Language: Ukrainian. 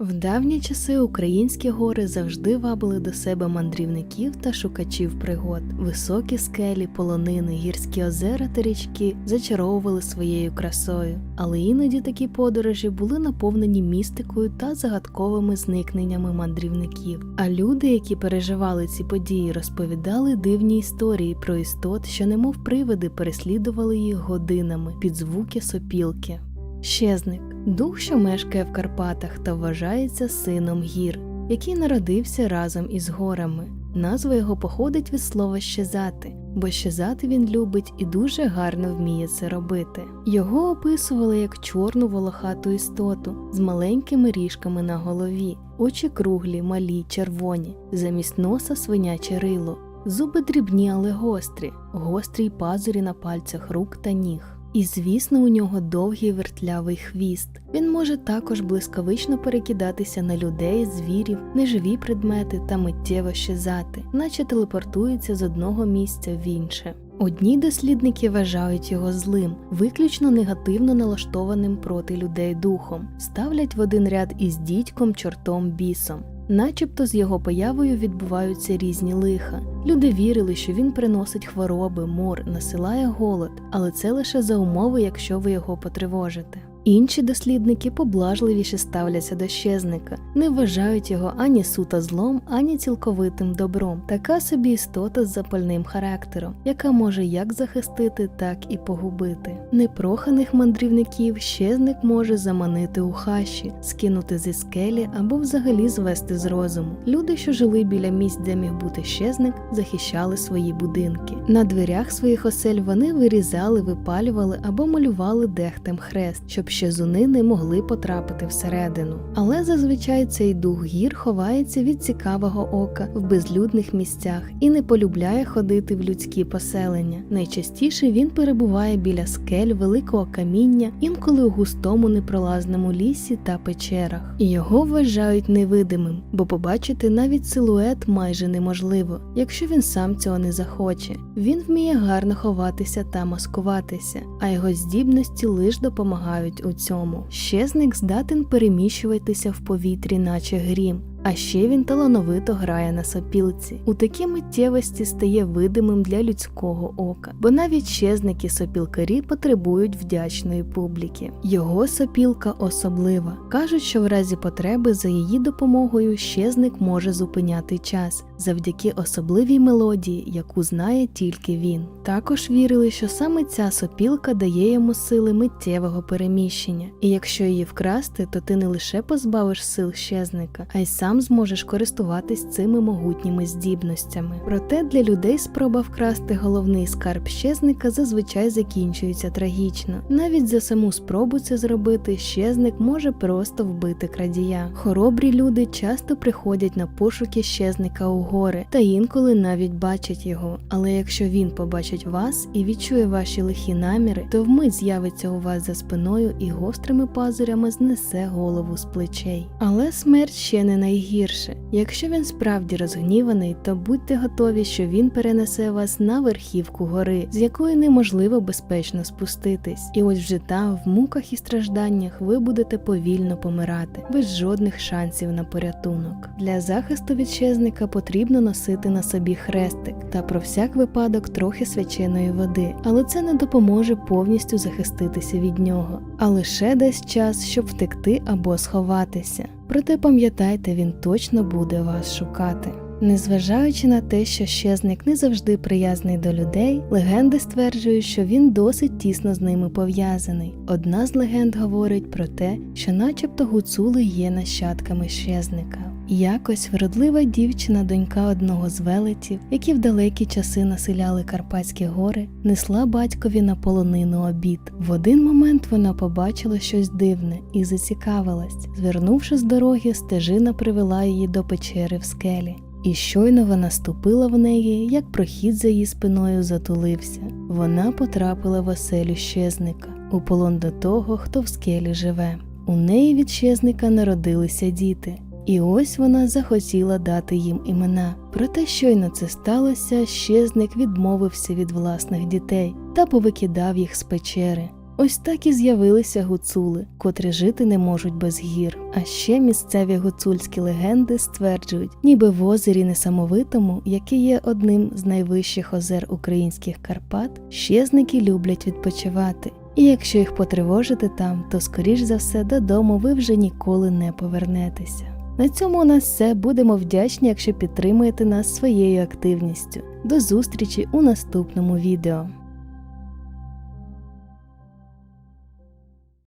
В давні часи українські гори завжди вабили до себе мандрівників та шукачів пригод. Високі скелі, полонини, гірські озера та річки зачаровували своєю красою, але іноді такі подорожі були наповнені містикою та загадковими зникненнями мандрівників. А люди, які переживали ці події, розповідали дивні історії про істот, що немов привиди переслідували їх годинами під звуки сопілки. Щезник дух, що мешкає в Карпатах та вважається сином гір, який народився разом із горами. Назва його походить від слова щезати, бо щезати він любить і дуже гарно вміє це робити. Його описували як чорну волохату істоту з маленькими ріжками на голові, очі круглі, малі, червоні, замість носа свиняче рило, зуби дрібні, але гострі, гострі й пазурі на пальцях рук та ніг. І, звісно, у нього довгий вертлявий хвіст. Він може також блискавично перекидатися на людей, звірів, неживі предмети та миттєво щезати, наче телепортується з одного місця в інше. Одні дослідники вважають його злим, виключно негативно налаштованим проти людей духом, ставлять в один ряд із дідьком, чортом, бісом. Начебто з його появою відбуваються різні лиха. Люди вірили, що він приносить хвороби, мор, насилає голод, але це лише за умови, якщо ви його потривожите. Інші дослідники поблажливіше ставляться до щезника, не вважають його ані суто злом, ані цілковитим добром. Така собі істота з запальним характером, яка може як захистити, так і погубити. Непроханих мандрівників щезник може заманити у хащі, скинути зі скелі або взагалі звести з розуму. Люди, що жили біля місць, де міг бути щезник, захищали свої будинки. На дверях своїх осель вони вирізали, випалювали або малювали дехтем хрест, щоб щезуни не могли потрапити всередину. Але зазвичай цей дух гір ховається від цікавого ока в безлюдних місцях і не полюбляє ходити в людські поселення. Найчастіше він перебуває біля скель, великого каміння, інколи у густому непролазному лісі та печерах. Його вважають невидимим, бо побачити навіть силует майже неможливо, якщо він сам цього не захоче. Він вміє гарно ховатися та маскуватися, а його здібності лиш допомагають у цьому. Щезник здатен переміщуватися в повітрі, наче грім. А ще він талановито грає на сопілці. У такій миттєвості стає видимим для людського ока, бо навіть щезники сопілкарі потребують вдячної публіки. Його сопілка особлива. Кажуть, що в разі потреби за її допомогою щезник може зупиняти час завдяки особливій мелодії, яку знає тільки він. Також вірили, що саме ця сопілка дає йому сили миттєвого переміщення, і якщо її вкрасти, то ти не лише позбавиш сил щезника, а й сам зможеш користуватись цими могутніми здібностями. Проте для людей спроба вкрасти головний скарб щезника зазвичай закінчується трагічно. Навіть за саму спробу це зробити щезник може просто вбити крадія. Хоробрі люди часто приходять на пошуки щезника у гори та інколи навіть бачать його. Але якщо він побачить вас і відчує ваші лихі наміри, то вмить з'явиться у вас за спиною і гострими пазурями знесе голову з плечей. Але смерть ще не найгірше. Якщо він справді розгніваний, то будьте готові, що він перенесе вас на верхівку гори, з якої неможливо безпечно спуститись. І ось вже там, в муках і стражданнях, ви будете повільно помирати, без жодних шансів на порятунок. Для захисту від щезника потрібно носити на собі хрестик та про всяк випадок трохи свяченої води, але це не допоможе повністю захиститися від нього, а лише дасть час, щоб втекти або сховатися. Проте пам'ятайте, він точно буде вас шукати. Незважаючи на те, що щезник не завжди приязний до людей, легенди стверджують, що він досить тісно з ними пов'язаний. Одна з легенд говорить про те, що, начебто, гуцули є нащадками щезника. Якось вродлива дівчина, донька одного з велетів, які в далекі часи населяли Карпатські гори, несла батькові на полонину обід. В один момент вона побачила щось дивне і зацікавилась. Звернувши з дороги, стежина привела її до печери в скелі. І щойно вона ступила в неї, як прохід за її спиною затулився. Вона потрапила в оселю щезника, у полон до того, хто в скелі живе. У неї від щезника народилися діти. І ось вона захотіла дати їм імена. Проте щойно це сталося, щезник відмовився від власних дітей та повикидав їх з печери. Ось так і з'явилися гуцули, котрі жити не можуть без гір. А ще місцеві гуцульські легенди стверджують, ніби в озері Несамовитому, яке є одним з найвищих озер українських Карпат, щезники люблять відпочивати. І якщо їх потривожити там, то скоріш за все додому ви вже ніколи не повернетеся. На цьому у нас все. Будемо вдячні, якщо підтримуєте нас своєю активністю. До зустрічі у наступному відео.